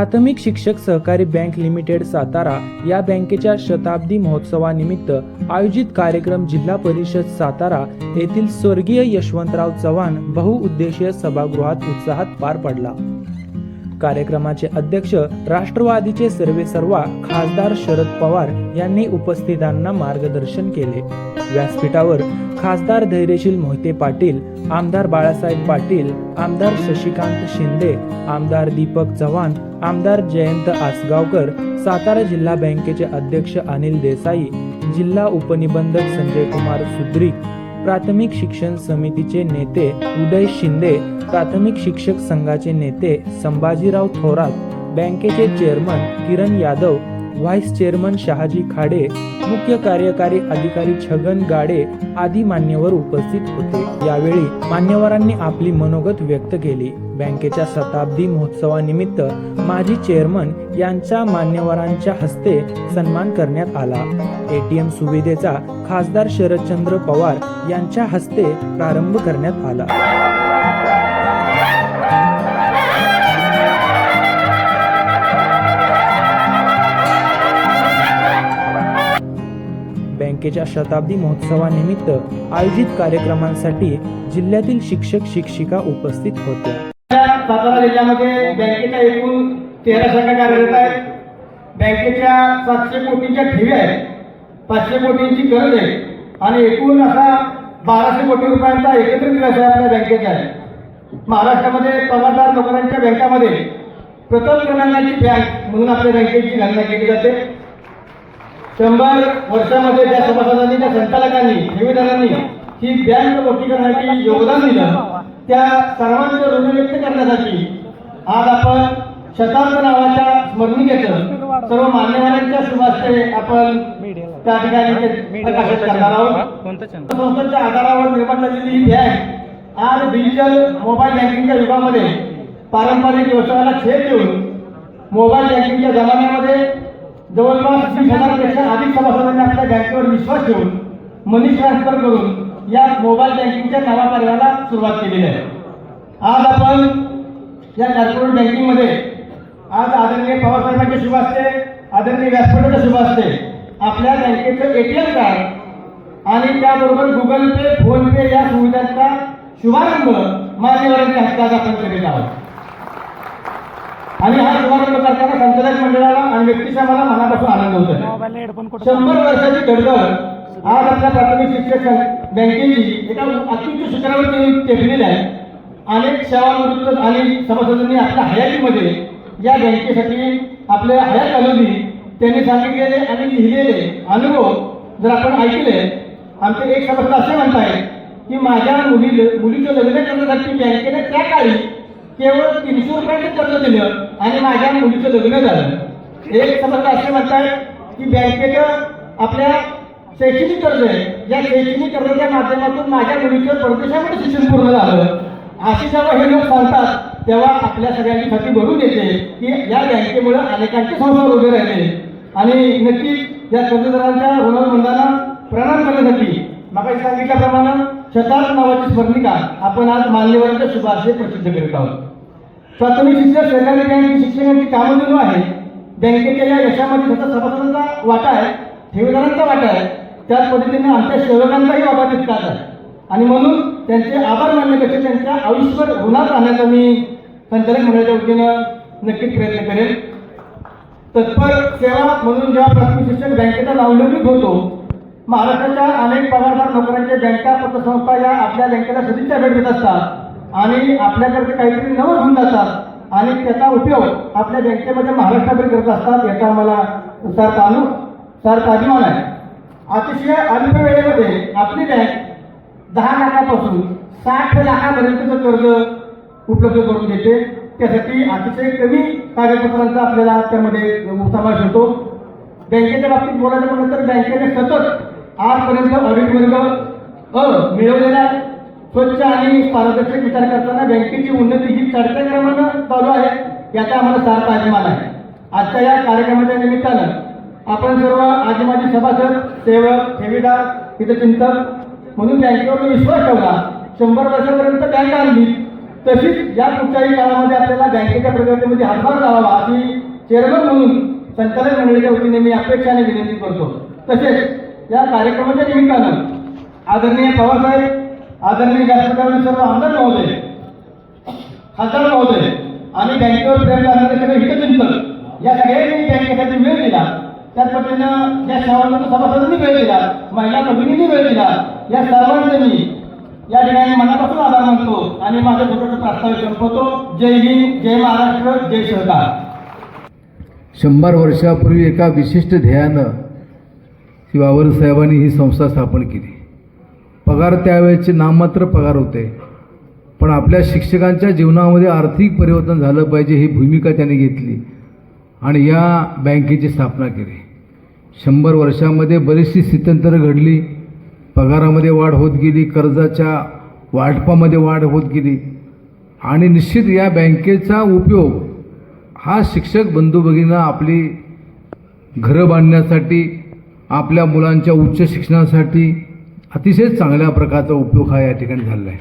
प्राथमिक शिक्षक सहकारी बँक लिमिटेड सातारा या बँकेच्या शताब्दी महोत्सवानिमित्त आयोजित कार्यक्रम जिल्हा परिषद सातारा येथील स्वर्गीय यशवंतराव चव्हाण बहुउद्देशीय सभागृहात उत्साहात पार पडला. कार्यक्रमाचे अध्यक्ष राष्ट्रवादीचे सर्वे सर्वा खासदार शरद पवार यांनी उपस्थितांना मार्गदर्शन केले. व्यासपीठावर खासदार धैर्यशील मोहिते पाटील आमदार बाळासाहेब पाटील आमदार शशिकांत शिंदे आमदार दीपक चव्हाण आमदार जयंत आसगावकर सातारा जिल्हा बँकेचे अध्यक्ष अनिल देसाई जिल्हा उपनिबंधक संजय कुमार सुद्रिक प्राथमिक शिक्षण समितीचे नेते उदय शिंदे प्राथमिक शिक्षक संघाचे नेते संभाजीराव थोरात बँकेचे chairman Kiran Yadav vice chairman Shahaji Khade मुख्य कार्यकारी अधिकारी छगन गाडे आदी मान्यवर उपस्थित होते. यावेळी मान्यवरांनी आपली मनोगत व्यक्त केली. बँकेच्या शताब्दी महोत्सवानिमित्त माजी चेअरमन यांच्या मान्यवरांच्या हस्ते सन्मान करण्यात आला. एटीएम सुविधेचा खासदार शरदचंद्र पवार यांच्या हस्ते प्रारंभ करण्यात आला. बँकेच्या शताब्दी महोत्सवानिमित्त आयोजित कार्यक्रमांसाठी जिल्ह्यातील शिक्षक शिक्षिका उपस्थित होत्या. सातारा जिल्ह्यामध्ये बँकेच्या एकूण तेरा शाखा कार्यरत आहेत. बँकेच्या सातशे कोटींच्या ठेवी आहेत पाचशे कोटींची गरज आहे आणि एकूण असा बाराशे कोटी रुपयांचा एकत्रित व्यवसाय आपल्या बँकेचा. आहे महाराष्ट्रामध्ये पगारदार नोकऱ्यांच्या बँकामध्ये प्रथम क्रमांकाची बँक म्हणून आपल्या बँकेची गणना केली जाते. शंभर वर्षामध्ये त्या सभासदांनी त्या संचालकांनी ठेवीदारांनी ही बँक मोठी करण्यासाठी योगदान दिलं. त्या सर्वांचं ऋण व्यक्त करण्यासाठी आज आपण शताब्द नावाच्या स्मरणिकेचं सर्व मान्यवरांच्या शुभास्ते आपण त्या ठिकाणी प्रकाशित करणार आहोत. संस्थांच्या आधारावर निर्माण झालेली ही बँक आज डिजिटल मोबाईल बँकिंगच्या युगामध्ये पारंपरिक व्यवसायाला छेद देऊन मोबाईल बँकिंगच्या जमान्यामध्ये जवळपास वीस हजारपेक्षा अधिक सभासदांनी आपल्या बँकेवर विश्वास ठेवून मनी ट्रान्सफर करून या मोबाईल बँकिंगच्या नव्या सुरुवात केलेली आहे. आज आपण या कॉर्पोरेट बँकिंगमध्ये आज आदरणीय पवारसाहेबांचे शुभ असते आदरणीय व्यासपीठाचे शुभ असते आपल्या बँकेचं ए टी एम कार्ड आणि त्याबरोबर गुगल पे फोन पे या सुविधांचा शुभारंभ मान्यवरांच्या हस्तात आपण करीत आहोत. आणि हा शुभारंभ करताना संचालक मंडळाला आणि व्यक्तीचा मला मनापासून आनंद होत आहे शंभर वर्षाची गडबड आज आपल्या प्राथमिक शिक्षक बँकेची एका अत्युच्च शिखरावर टेकलेली आहे. अनेक सेवानिवृत्त आणि सभासदांनी आपल्या हयातीमध्ये या बँकेसाठी आपल्या हयात घालवली त्यांनी सांगितलेले आणि लिहिलेले अनुभव जर आपण ऐकले आमचे एक सभासद असे म्हणतायत की माझ्या मुली मुलीचं लग्न करण्यासाठी बँकेने त्या काळी केवळ तीनशे रुपयाचं कर्ज दिलं आणि माझ्या मुलीचं लग्न झालं. एक समजा असे म्हणतात की बँकेचं आपल्या शैक्षणिक कर्ज आहे. या शैक्षणिक कर्जाच्या माध्यमातून माझ्या मुलीचं परदेशामध्ये शिक्षण पूर्ण झालं. अशी जेव्हा हे लोक सांगतात तेव्हा आपल्या सगळ्यांची खाती भरून येते की या बँकेमुळे अनेकांचे संसार उभे राहिले. आणि नक्की या कर्जदारांच्या ऋणबंधांना प्रणाम करण्यासाठी मग सांगितल्याप्रमाणे शतार नावाची स्मरणिका आपण आज मान्यवरांच्या शुभाशय प्रसिद्ध करीत आहोत. प्राथमिक शिक्षण सहकारी बँक शिक्षणाची कामधेनू आहे. बँकेच्या या यशामध्ये त्याचा सभासदांचा वाटा आहे ठेवीदारांचा वाटा आहे. त्याच पद्धतीने आमच्या सेवकांचाही वाटा तितकाच आहे. आणि म्हणून त्यांचे आभार मानण्यापेक्षा त्यांच्या आयुष्यभर ऋणात राहण्याचा मी संचालक मंडळाच्या वतीनं नक्कीच प्रयत्न करेन. तत्पर सेवा म्हणून जेव्हा प्राथमिक शिक्षण बँकेचा अवलंबित होतो महाराष्ट्राच्या अनेक पगारदार नोकऱ्यांच्या बँका पतसंस्था या आपल्या बँकेला सदिच्छा भेट देत असतात. आणि आपल्याकडे काहीतरी नवं घेऊन जातात. आणि त्याचा उपयोग आपल्या बँकेमध्ये महाराष्ट्राभर करत असतात याचा आम्हाला सार्थ चालू सार्थ अभिमान आहे. अतिशय अल्प वेळेमध्ये आपली बँक दहा लाखापासून साठ लाखापर्यंतचं कर्ज उपलब्ध करून देते. त्यासाठी अतिशय कमी कागदपत्रांचा आपल्याला त्यामध्ये समावेश होतो. बँकेच्या बाबतीत बोलायचं म्हटलं तर बँकेने सतत आजपर्यंत ऑडिट वर्ग अ मिळवलेला आहे. स्वच्छ आणि पारदर्शक विचार करताना बँकेची उन्नती ही चढत्या क्रमानं चालू आहे याचा आम्हाला सार्थ अभिमान आहे. आजच्या या कार्यक्रमाच्या निमित्तानं आपण सर्व आजी माजी सभासद सेवक ठेवीदार हितचिंतक म्हणून बँकेवर जो विश्वास ठेवला शंभर वर्षापर्यंत बँक आणली तशीच या कुठच्याही काळामध्ये आपल्याला बँकेच्या प्रगतीमध्ये हातभार लावावा अशी चेअरमन म्हणून संचालक मंडळीच्या वतीने मी अपेक्षाने विनंती करतो. तसेच या कार्यक्रमाच्या निमित्तानं आदरणीय पवारसाहेब आदरणीय व्यासपीठावरील सर्व आमदार महोदय खासदार महोदय आणि बँकेवर प्रेम करणारे सगळे हितचिंतक या सगळ्यांनी बँकेसाठी वेळ दिला. त्याच पद्धतीनं ज्या शाळांना सभासदांनी वेळ दिला महिला भगिनींनी वेळ दिला. या सर्वांनी या ठिकाणी मनापासून आभार मानतो आणि माझं छोटंसं प्रस्ताव संपवतो. जय हिंद जय महाराष्ट्र जय सरकार शंभर वर्षापूर्वी एका विशिष्ट ध्येयानं श्री साहेबांनी ही संस्था स्थापन केली. पगार त्यावेळेचे नाममात्र पगार होते. पण आपल्या शिक्षकांच्या जीवनामध्ये आर्थिक परिवर्तन झालं पाहिजे ही भूमिका त्यांनी घेतली आणि या बँकेची स्थापना केली. शंभर वर्षामध्ये बरीचशी स्थित्यंतरं घडली. पगारामध्ये वाढ होत गेली कर्जाच्या वाटपामध्ये वाढ होत गेली. आणि निश्चित या बँकेचा उपयोग हा शिक्षक बंधू भगिनींना आपली घरं बांधण्यासाठी आपल्या मुलांच्या उच्च शिक्षणासाठी अतिशय चांगल्या प्रकारचा उपयोग हा या ठिकाणी झालेला आहे.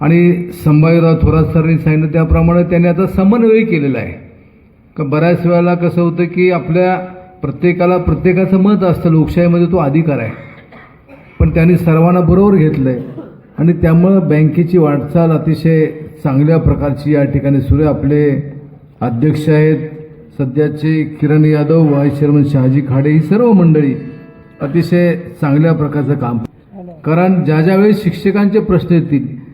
आणि संभाजीराव थोरात सरांनी सांगितलं त्याप्रमाणे त्यांनी आता समन्वय केलेला आहे. का बऱ्याच वेळेला कसं होतं की आपल्या प्रत्येकाला प्रत्येकाचं मत असतं लोकशाहीमध्ये तो अधिकार आहे. पण त्यांनी सर्वांना बरोबर घेतलं आहे आणि त्यामुळं बँकेची वाटचाल अतिशय चांगल्या प्रकारची या ठिकाणी सुरू आहे. आपले अध्यक्ष आहेत सध्याचे किरण यादव व्हाईस चेअरमन शहाजी खाडे ही सर्व मंडळी अतिशय चांगल्या प्रकारचं काम. कारण ज्या ज्यावेळी शिक्षकांचे प्रश्न येतील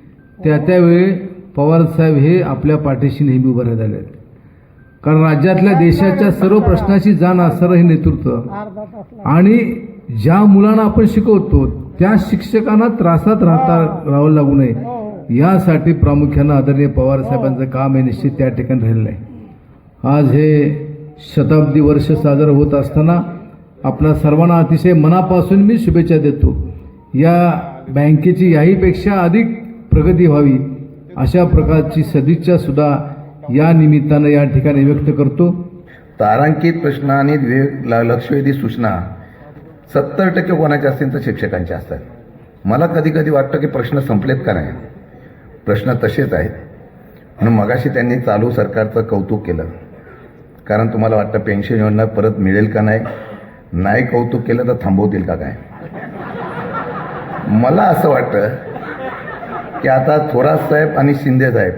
त्या त्यावेळी पवारसाहेब हे आपल्या पाठीशी नेहमी उभे राहिलेले आहेत. कारण राज्यातल्या देशाच्या सर्व प्रश्नाची जाण असणारं हे नेतृत्व. आणि ज्या मुलांना आपण शिकवतो त्या शिक्षकांना त्रासात राहता राहावं लागू नये. यासाठी प्रामुख्यानं आदरणीय पवार साहेबांचं काम हे निश्चित त्या ठिकाणी राहिलं आहे. आज हे शताब्दी वर्ष साजरं होत असताना आपल्या सर्वांना अतिशय मनापासून मी शुभेच्छा देतो. या बँकेची याहीपेक्षा अधिक प्रगती व्हावी अशा प्रकारची सदिच्छा सुद्धा या निमित्तानं या ठिकाणी व्यक्त करतो. तारांकित प्रश्न आणि लक्षवेधी सूचना. सत्तर टक्के कोणाच्या असतील तर शिक्षकांच्या असतात. मला कधी कधी वाटतं की प्रश्न संपलेत का नाही? प्रश्न तसेच आहेत. म्हणून मगाशी त्यांनी चालू सरकारचं कौतुक केलं. कारण तुम्हाला वाटतं पेन्शन योजना परत मिळेल का नाही? नाही कौतुक केलं तर थांबवतील का काय? मला असं वाटतं की आता थोरात साहेब आणि शिंदे साहेब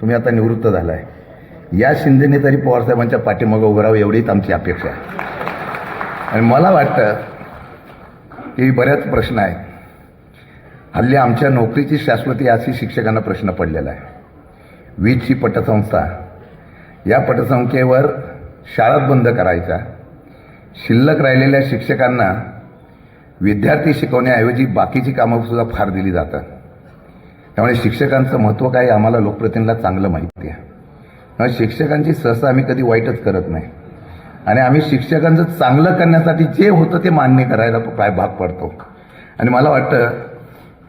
तुम्ही आता निवृत्त झालाय. या शिंदेने तरी पवारसाहेबांच्या पाठीमागं उभं राहावं एवढीच आमची अपेक्षा आहे. आणि मला वाटतं की बऱ्याच प्रश्न आहेत. हल्ली आमच्या नोकरीची शाश्वती अशी शिक्षकांना प्रश्न पडलेला आहे. वीजची पटसंस्था या पटसंख्येवर शाळाच बंद करायच्या. शिल्लक राहिलेल्या शिक्षकांना विद्यार्थी शिकवण्याऐवजी बाकीची कामंसुद्धा फार दिली जातात. त्यामुळे शिक्षकांचं महत्त्व काय आम्हाला लोकप्रतिनिधीला चांगलं माहिती आहे. त्यामुळे शिक्षकांची सहसा आम्ही कधी वाईटच करत नाही. आणि आम्ही शिक्षकांचं चांगलं करण्यासाठी जे होतं ते मान्य करायला काय भाग पडतो. आणि मला वाटतं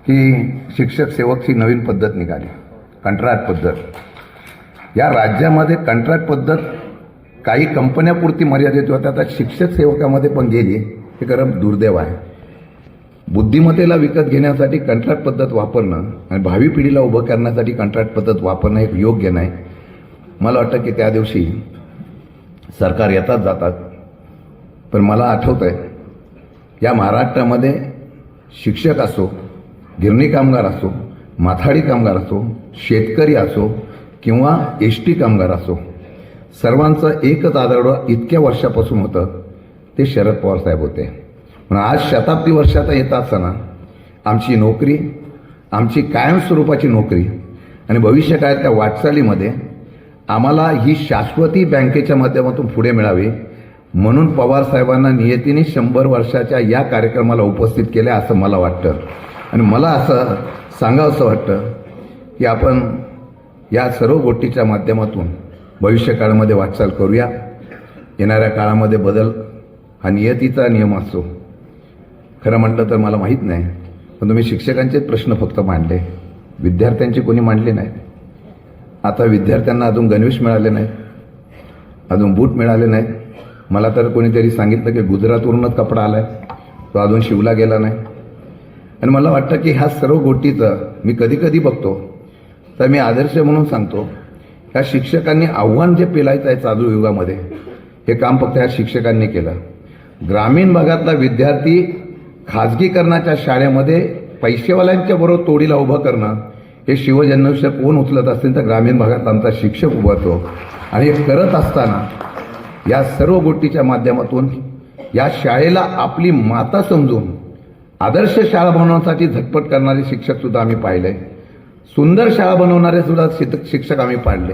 की शिक्षक सेवकची नवीन पद्धत निघाली. कंत्राट पद्धत. या राज्यामध्ये कंत्राट पद्धत काही कंपन्यापुरती मर्यादित होती आता शिक्षक सेवकामध्ये पण गेली. हे खरं दुर्दैव आहे. बुद्धिमत्तेला विकत घेण्यासाठी कंत्राट पद्धत वापरणं आणि भावी पिढीला उभं करण्यासाठी कंत्राट पद्धत वापरणं हे योग्य नाही. मला वाटतं की त्या दिवशी सरकार येतात जातात. पण मला आठवतं आहे या महाराष्ट्रामध्ये शिक्षक असो गिरणी कामगार असो माथाडी कामगार असो शेतकरी असो किंवा एस टी कामगार असो सर्वांचं एकच आदरडं इतक्या वर्षापासून होतं. ते शरद पवार साहेब होते. म्हणून आज शताब्दी वर्षात येत असताना आमची नोकरी आमची कायमस्वरूपाची नोकरी आणि भविष्यकाळातल्या वाटचालीमध्ये आम्हाला ही शाश्वती बँकेच्या माध्यमातून पुढे मिळावी म्हणून पवार साहेबांना नियतीने शंभर वर्षाच्या या कार्यक्रमाला उपस्थित केले असं मला वाटतं. आणि मला असं सांगावंसं वाटतं की आपण या सर्व गोष्टीच्या माध्यमातून भविष्यकाळामध्ये वाटचाल करूया. येणाऱ्या काळामध्ये बदल हा नियतीचा नियम असतो खरं म्हटलं तर मला माहीत नाही पण तुम्ही शिक्षकांचेच प्रश्न फक्त मांडले. विद्यार्थ्यांचे कोणी मांडले नाहीत आता विद्यार्थ्यांना अजून गणवेश मिळाले नाहीत अजून बूट मिळाले नाहीत मला तर कोणीतरी सांगितलं की गुजरातवरूनच कपडा आला आहे तो अजून शिवला गेला नाही. आणि मला वाटतं की ह्या सर्व गोष्टीचं मी कधी कधी बघतो. तर मी आदर्श म्हणून सांगतो ह्या शिक्षकांनी आव्हान जे पेलायचं आहे चालू युगामध्ये हे काम फक्त ह्या शिक्षकांनी केलं. ग्रामीण भागातला विद्यार्थी खाजगीकरणाच्या शाळेमध्ये पैसेवाल्यांच्या बरोबर तोडीला उभं करणं हे शिवजन्मविषय कोण उचलत असतील तर ग्रामीण भागात आमचा शिक्षक उभारतो आणि हे करत असताना या सर्व गोष्टीच्या माध्यमातून या शाळेला आपली माता समजून आदर्श शाळा बनवण्यासाठी झटपट करणारे शिक्षक सुद्धा आम्ही पाहिले सुंदर शाळा बनवणारे सुद्धा शिक्षक आम्ही पाडले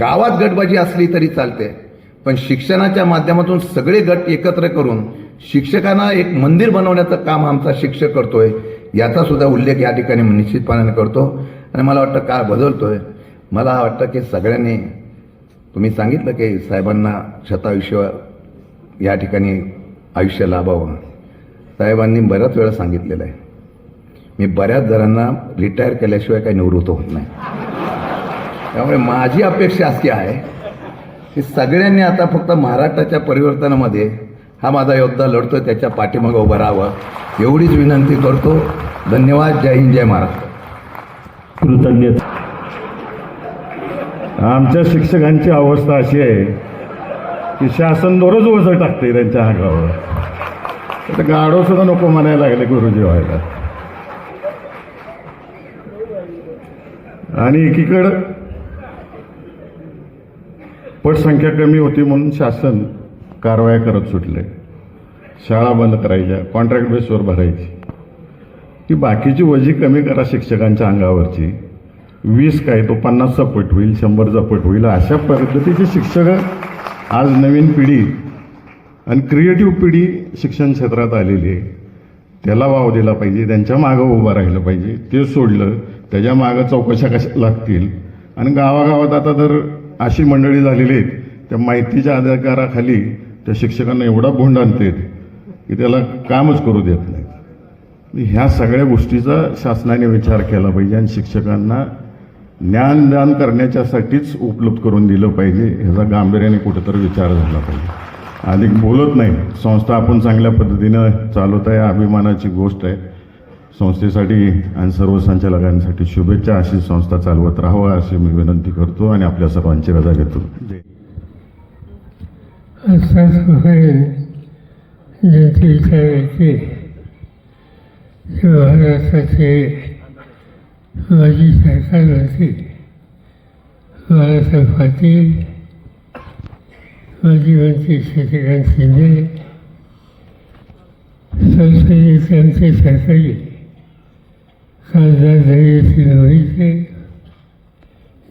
गावात गटबाजी असली तरी चालते पण शिक्षणाच्या माध्यमातून सगळे गट एकत्र करून शिक्षकांना एक मंदिर बनवण्याचं काम आमचा शिक्षक करतोय याचा सुद्धा उल्लेख या ठिकाणी निश्चितपणाने करतो. आणि मला वाटतं काळ बदलतोय. मला वाटतं की सगळ्यांनी तुम्ही सांगितलं की साहेबांना शतायुष्य या ठिकाणी आयुष्य लाभावं. साहेबांनी बऱ्याच वेळा सांगितलेलं आहे. मी बऱ्याच जणांना रिटायर केल्याशिवाय काही निवृत्त होत नाही. त्यामुळे माझी अपेक्षा अशी आहे की सगळ्यांनी आता फक्त महाराष्ट्राच्या परिवर्तनामध्ये हा माझा योद्धा लढतो त्याच्या पाठीमागं उभं राहावं एवढीच विनंती करतो. धन्यवाद. जय हिंद जय महाराष्ट्र. कृतज्ञ. आमच्या शिक्षकांची अवस्था अशी आहे की शासन दररोज वजन टाकते त्यांच्या अंगावर. आता गाडो सुद्धा नको म्हणायला लागले गुरुजी व्हायला. आणि एकीकडं पटसंख्या कमी होती म्हणून शासन कारवाया करत सुटले. शाळा बंद करायच्या कॉन्ट्रॅक्ट बेसवर भरायची. की बाकीची वजी कमी करा शिक्षकांच्या अंगावरची. वीस काय तो पन्नासचा पट होईल शंभरचा पट होईल अशा पद्धतीचे शिक्षक आज नवीन पिढी आणि क्रिएटिव्ह पिढी शिक्षण क्षेत्रात आलेली आहे. त्याला वाव दिला पाहिजे त्यांच्या मागं उभं राहिलं पाहिजे. ते सोडलं त्याच्या मागं चौकशा कशा लागतील? आणि गावागावात आता तर अशी मंडळी झालेली आहेत त्या माहितीच्या अधिकाराखाली त्या शिक्षकांना एवढा भोंड आणतात की त्याला कामच करू देत नाहीत. ह्या सगळ्या गोष्टीचा शासनाने विचार केला पाहिजे आणि शिक्षकांना ज्ञानदान करण्याच्यासाठीच उपलब्ध करून दिलं पाहिजे ह्याचा गांभीर्याने कुठेतरी विचार झाला पाहिजे. अधिक बोलत नाही. संस्था आपण चांगल्या पद्धतीनं चालवत आहे अभिमानाची गोष्ट आहे. संस्थेसाठी आणि सर्व संचालकांसाठी शुभेच्छा. अशी संस्था चालवत राहावं अशी मी विनंती करतो आणि आपल्या सर्वांची रजा घेतो. असाच होईल महाराष्ट्राचे माजी सरकार होते बाळासाहेब पाटील माजी मंत्री शशिकांत शिंदे संसदेचे आमचे सरकारी खासदार धैर्यसिंह मोहिते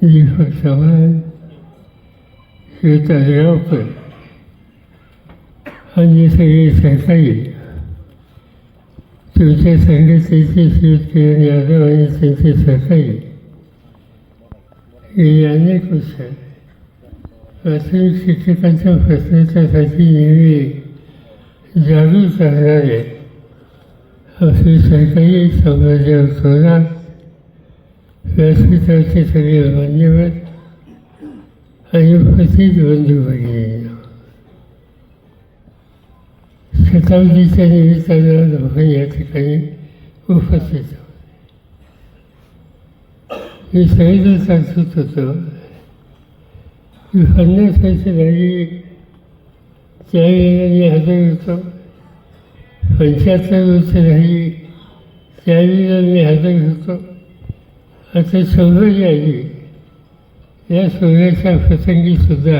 दीपक चव्हाण श्वेता गिरावकर अन्य सगळे सहकारी तुमच्या संघटनेचे श्री किरण यादव आणि त्यांचे सहकारी गेली अनेक वर्ष प्राथमिक शिक्षकांच्या प्रश्नाच्यासाठी नेहमी जागृत करणारे आपले सहकारी संभाजीराव थोरात व्यासपीठाचे सगळे मान्यवर आणि उपस्थित बंधू भगिनी शताब्दीच्या निमित्तानं आपण या ठिकाणी उपस्थित. आहोत मी सगळेजण सांगत होतो. की पन्नास वर्ष झाली त्यावेळेला मी हजर होतो. पंच्याहत्तर वर्ष झाली त्यावेळेला मी हजर होतो. आता सौभाग्य आली. या सोहळ्याच्या प्रसंगीसुद्धा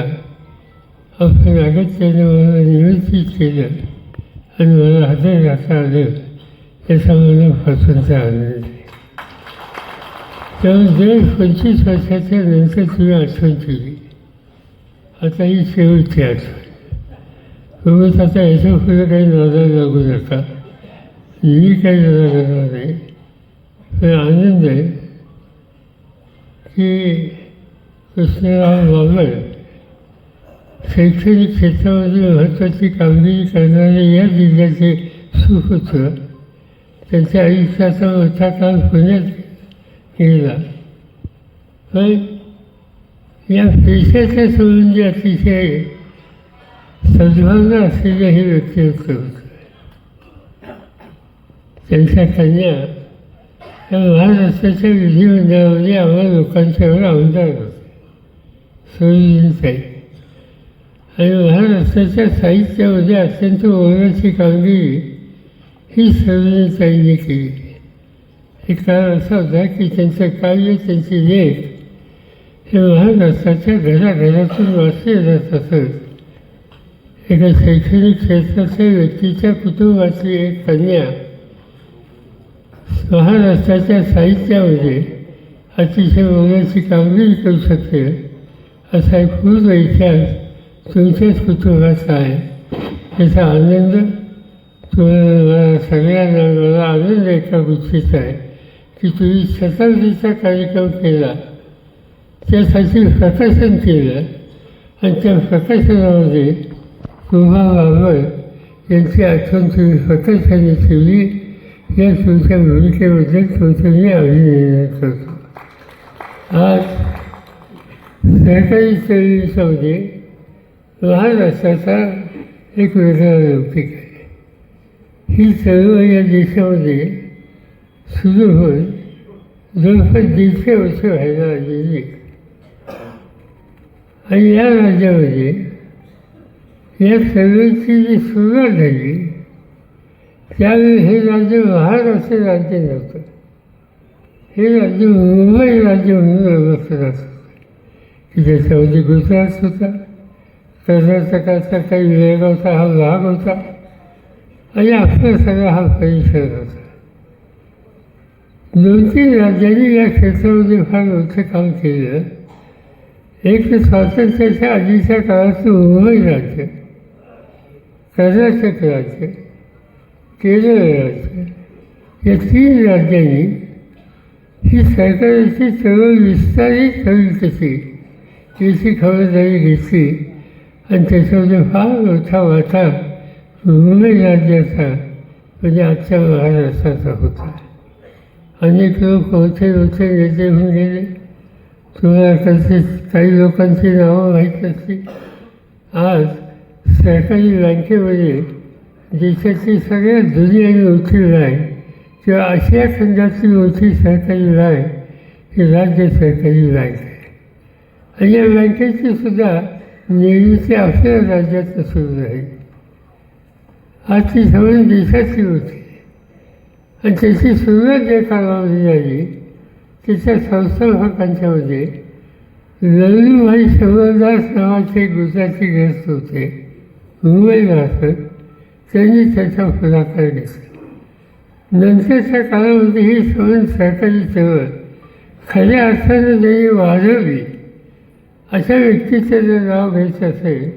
आपण अगत्याने मला निमंत्रित केलं आणि मला हजर राहता आलं याचा मला फासूनचा आनंद आहे. त्यामुळे दर पंचवीस वर्षाच्या नंतर तुम्ही आठवण केली. आता ही शेवटची आठवण. उगाच आता याच्या काही नादा लागू नका मी काही नादा नाही आनंद आहे की कृष्णराव बाबर शैक्षणिक क्षेत्रामध्ये महत्त्वाची कामगिरी करणारे या जिल्ह्याचे सुपुत्र त्यांच्या आयुष्याचा मोठा काळ पुण्यात गेला पण या पेशाच्या संबंधी अतिशय सद्भावना असलेलं हे व्यक्तिमत्व होतं त्यांच्या कन्या या महाराष्ट्राच्या विधिमंडळामध्ये आम्हाला लोकांच्यावर आमदार होते सोयींचाई आणि महाराष्ट्राच्या साहित्यामध्ये अत्यंत मोलाची कामगिरी ही सरोजिनीताईंनी केली हे कारण असा होता की त्यांचं कार्य त्यांची लेख हे महाराष्ट्राच्या घराघरातून वाचले जात असत. एका शैक्षणिक क्षेत्राच्या व्यक्तीच्या कुटुंबातली एक कन्या महाराष्ट्राच्या साहित्यामध्ये अतिशय मोलाची कामगिरी करू शकते असा एक पूर्ण इतिहास तुमच्याच कुटुंबाचा आहे. याचा आनंद तुम्हाला सगळ्यांना मला आनंद एका गोष्टीचा आहे की तुम्ही शताब्दीचा कार्यक्रम केला त्यासाठी प्रकाशन केलं आणि त्या प्रकाशनामध्ये शोभा बाबर यांची आठवण तुम्ही प्रकाशाने केली या तुमच्या भूमिकेबद्दल तुमचं मी अभिनंदन करतो आज सरकारी चळवळीच्यामध्ये महाराष्ट्राचा एक वेगळा लौकिक आहे ही चळवळ या देशामध्ये सुरू होऊन जवळपास दीडशे वर्ष व्हायला आलेली आणि या राज्यामध्ये या चळवळीची जी सुरुवात झाली त्यावेळी हे राज्य महाराष्ट्र राज्य नव्हतं. हे राज्य मुंबई राज्य म्हणून ओळखलं जात होतं की गुजरात होता. कर्नाटकाचा काही वेळगावचा हा भाग होता. आणि आपला सगळा हा परिसर होता. दोन तीन राज्यांनी या क्षेत्रामध्ये फार मोठं काम केलं. एक स्वातंत्र्याच्या आधीच्या काळात मुंबई राज्य. कर्नाटक राज्य केरळ राज्य या तीन राज्यांनी ही सरकारची चळवळ विस्तारित होईल कशी याची खबरदारी घेतली. आणि त्याच्यामध्ये फार मोठा वाटा मुंबई राज्याचा म्हणजे आजच्या महाराष्ट्राचा होता. अनेक लोक मोठे मोठे नेते होऊन गेले. तुम्हाला कसे काही लोकांची नावं माहीत असतील आज सरकारी बँकेमध्ये देशाची सगळ्यात जुनी आणि मोठी बँक किंवा आशिया खंडातली मोठी सरकारी बँक ही राज्य सरकारी बँक आहे. आणि या बँकेची सुद्धा निर्मिती आपल्या राज्यात सुरू आहे. आज ती सगळी देशाची होती. आणि त्याची सुरुवात ज्या काळामध्ये झाली त्याच्या संस्थापकांच्यामध्ये भाई शंभरदास नावाचे गुजराती ग्रस्त होते. मुंबईला असत त्यांनी त्याचा पुढाकार घेतला. नंतरच्या काळामध्ये ही सवन सरकारी चळवळ खऱ्या अर्थानं त्यांनी वाढवली अशा व्यक्तीचं जर नाव घ्यायचं असेल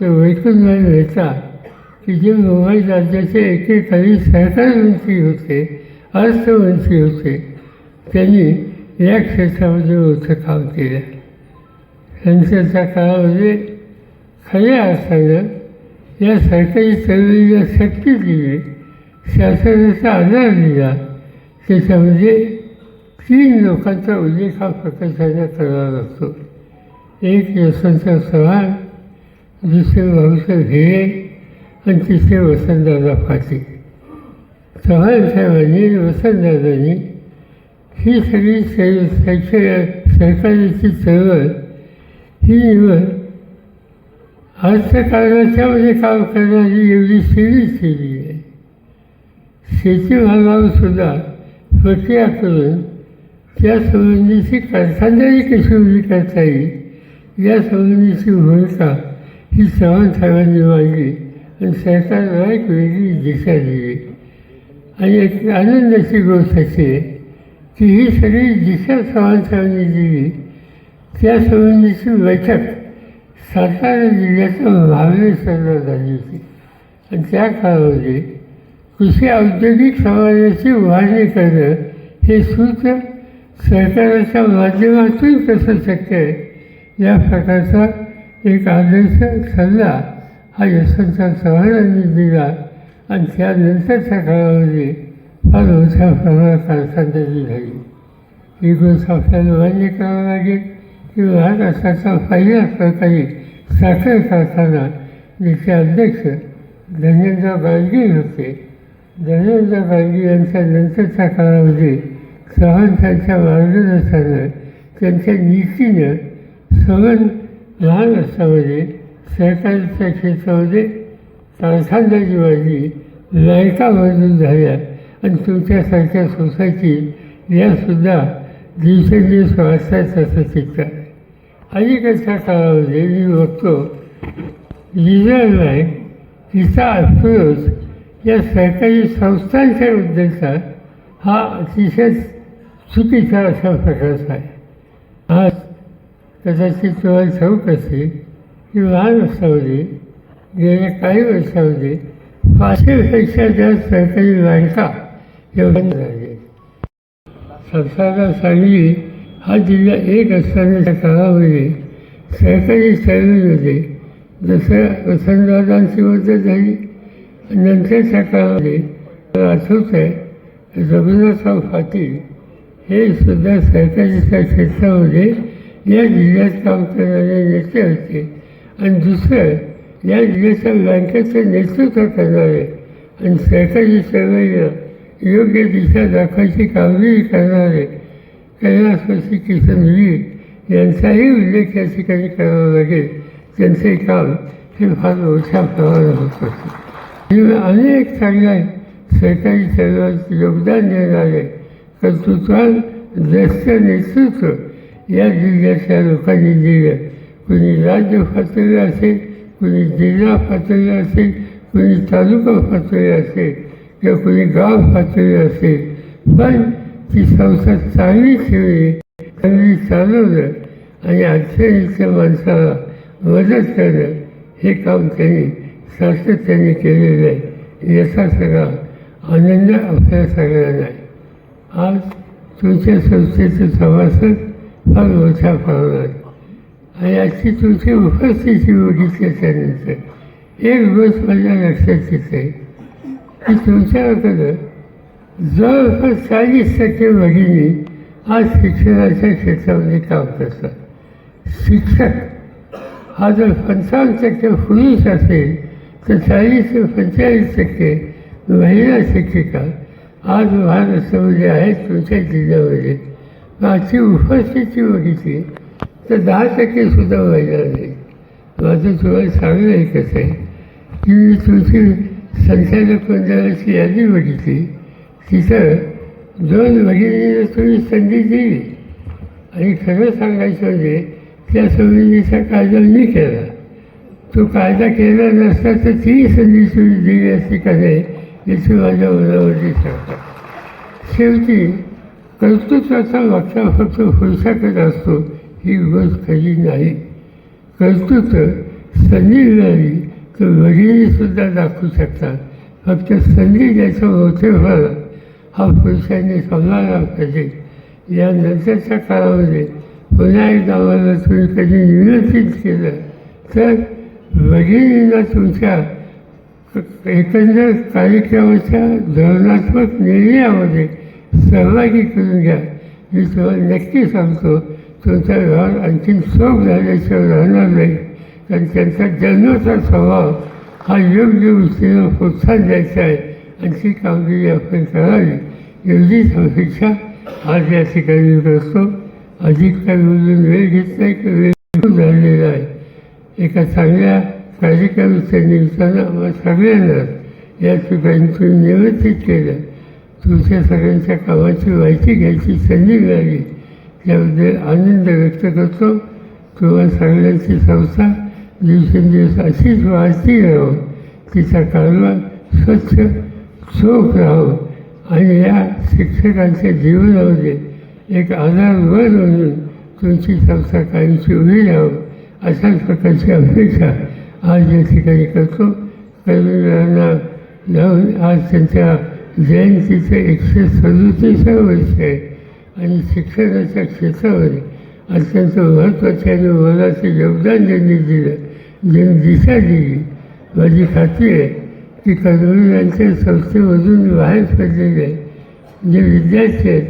तर वैकुंठभाई मेहता की जे मुंबई राज्याचे एकेकाळी सहकारमंत्री होते अर्थमंत्री होते त्यांनी या क्षेत्रामध्ये मोठं काम केलं. नंतरच्या काळामध्ये खऱ्या अर्थानं या सरकारी चळवळीला शक्ती दिली शासनाचा आधार दिला. त्याच्यामध्ये तीन लोकांचा उल्लेख हा प्रकाशाचा करावा लागतो एक यशवंतराव चव्हाण दुसरे भाऊसाहेब भिडे आणि तिसरे वसंतदादा पाटील. चव्हाण साहेबांनी वसंतदादांनी ही सगळी शैक्षणिक सरकारची चळवळ ही निवड अर्थकारणाच्यामध्ये काम करणारी एवढी सिरीज केली आहे. शेती सुद्धा प्रक्रिया करून त्या संबंधीची कारखानदारी कशी उभी करता येईल या संबंधीची भूमिका ही चव्हाण साहेबांनी मांडली आणि सरकारला एक वेगळी दिशा दिली. आणि एक आनंदाची गोष्ट अशी आहे की ही सगळी दिशा चव्हाण साहेबांनी दिली त्या संबंधीची बैठक सातारा जिल्ह्याच्या महाबळेश्वरला झाली होती आणि त्या काळामध्ये कृषी औद्योगिक समाजाची उभारणी करणं हे सूत्र सरकाराच्या माध्यमातून कसं शक्य आहे या प्रकारचा एक आदर्श सल्ला हा यशवंतराव चव्हाणांनी दिला. आणि त्यानंतरच्या काळामध्ये फार मोठ्या प्रमाणात कारखानदारी झाली. ही गोष्ट आपल्याला मान्य करावं लागेल. की महाराष्ट्राचा पहिला सरकारी साखर कारखाना ज्याचे अध्यक्ष धनेंद्र गाडगीळ होते. धनेंद्र गाडगीळ यांच्या नंतरच्या काळामध्ये चव्हाणांच्या मार्गदर्शनानं त्यांच्या नीतीनं सवन लहान असतामध्ये सहकार्याच्या क्षेत्रामध्ये कारखानदारी वाढली लायका मंजूर झाल्या आणि तुमच्यासारख्या सोसायटी यासुद्धा दिवसेंदिवस वाचतात असं शिकतात अलीकडच्या काळामध्ये मी बघतो रिझर्व्ह बँक हिचा अप्रोच या सरकारी संस्थांच्या मुद्द्यांचा हा अतिशय चुकीचा अशा प्रकारचा आहे. आज कदाचित तुम्हाला ठाऊक असेल की महाराष्ट्रामध्ये गेल्या काही वर्षामध्ये पाचशेपेक्षा जास्त सरकारी बँका एवढ्या झाले झाल्या सांगली हा जिल्हा एक असतानाच्या काळामध्ये सरकारी होते. जसं वसंतदादांची मदत झाली. नंतरच्या काळामध्ये मला आठवत आहे रघुनाथराव पाटील हे सुद्धा सरकारीच्या क्षेत्रामध्ये या जिल्ह्यात काम करणारे नेते होते. आणि दुसरं या जिल्ह्याच्या बँकेचं नेतृत्व करणारे आणि सहकारी चळवळीला योग्य दिशा दाखवायची कामगिरी करणारे कैलासवासी किशनवीर म्हणजे यांचाही उल्लेख या ठिकाणी करावा लागेल. त्यांचे काम हे फार मोठ्या प्रमाणात होत. असते अनेक चांगल्या सरकारी चळवळीत योगदान देणारे कर्तृत्वान ज्येष्ठ नेतृत्व या जिल्ह्याच्या लोकांनी दिलं. कुणी राज्य पातळीवर असेल कुणी जिल्हा पातळीवर असेल कुणी तालुका पातळी असेल किंवा कुणी गाव पातळी असेल. पण ती संस्था चांगली ठेवली चांगली चालवलं आणि अडचणीच्या माणसाला मदत करणं हे काम त्यांनी सातत्याने केलेलं आहे याचा सगळा आनंद आपल्या सगळ्यांना आहे आज तुमच्या संस्थेचं सभासद फार मोठ्या प्रमाणात. आणि आजची तुमची उपस्थिती बघितल्याच्यानंतर एक गोष्ट माझ्या लक्षात येते. की तुमच्याकडं जवळपास चाळीस टक्के वडीने आज शिक्षणाच्या क्षेत्रामध्ये काम करतात. शिक्षक हा जर पंचावन्न टक्के पुरुष असेल तर चाळीस ते पंचेचाळीस टक्के महिला शिक्षिका आज महाराष्ट्रामध्ये आहेत तुमच्या जिल्ह्यामध्ये. आजची उपस्थिती बघितली तर दहा टक्केसुद्धा महिला नाही माझं तुम्हाला चांगलं एकच आहे की मी तुमची संचालक मंडळाची यादी बघितली. तिथं दोन भगिनीला तुम्ही संधी दिली. आणि खरं सांगायचं म्हणजे त्या संबंधीचा कायदा मी केला. तो कायदा केला नसता तर ती संधी तुम्ही दिली असती का नाही याची माझ्या मनावरती सांगतात शेवटी कर्तृत्वाचा मागचा फक्त पुरुषाकडे असतो ही गोष्ट खरी नाही. कर्तृत्व संधी मिळाली तर भगिनीसुद्धा दाखवू शकतात. फक्त संधी द्यायचा मोठेपणा हा पुरुषांनी सांगायला पाहिजे या नंतरच्या काळामध्ये पुन्हा एकदा आम्हाला तुम्ही कधी नियोजित केलं. तर वडिलींना तुमच्या एकंदर कार्यक्रमाच्या धोरणात्मक निर्णयामध्ये सहभागी करून घ्या. मी तुम्हाला नक्की सांगतो तुमचा व्यवहार आणखी सोप झाल्याशिवाय राहणार नाही. कारण त्यांचा जन्माचा स्वभाव हा योग्य गोष्टीला प्रोत्साहन द्यायचा आहे. आणि कामगिरी आपण करावी. एवढीच अपेक्षा आज या ठिकाणी करतो अधिक काही बोलून वेळ घेत नाही की वेळ झालेला आहे. एका चांगल्या कार्यक्रमाच्या निमित्तानं आम्हाला सगळ्यांना या ठिकाणी तुम्ही निमंत्रित केलं. तुमच्या सगळ्यांच्या कामाची माहिती घ्यायची संधी मिळाली. त्याबद्दल आनंद व्यक्त करतो. तुम्हा सगळ्यांची संस्था दिवसेंदिवस अशीच वाढती राहून तिचा कालवा स्वच्छ सुख राहावं आणि या शिक्षकांच्या जीवनामध्ये एक आधार वर म्हणून तुमची संस्था कायमची उभी राहावं अशाच प्रकारची अपेक्षा आज या ठिकाणी करतो कर्मवीरांना जाऊन हो। आज त्यांच्या जयंतीचं एकशे सदोतीसावं वर्ष आहे आणि हो शिक्षणाच्या हो क्षेत्रावर अत्यंत महत्त्वाचे आणि मोलाचे योगदान ज्यांनी दिलं ज्यांनी दिशा दिली माझी खात्री आहे की कर्मवीरांच्या संस्थेमधून बाहेर पडलेले जे विद्यार्थी आहेत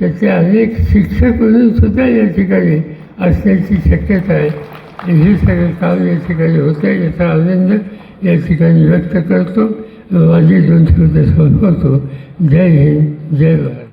त्याचे अनेक शिक्षक म्हणून सुद्धा या ठिकाणी असण्याची शक्यता आहे. हे सगळं काम या ठिकाणी होतं आहे याचा आनंद या ठिकाणी व्यक्त करतो. माझी दोन शब्द संपवतो. जय हिंद जय भारत.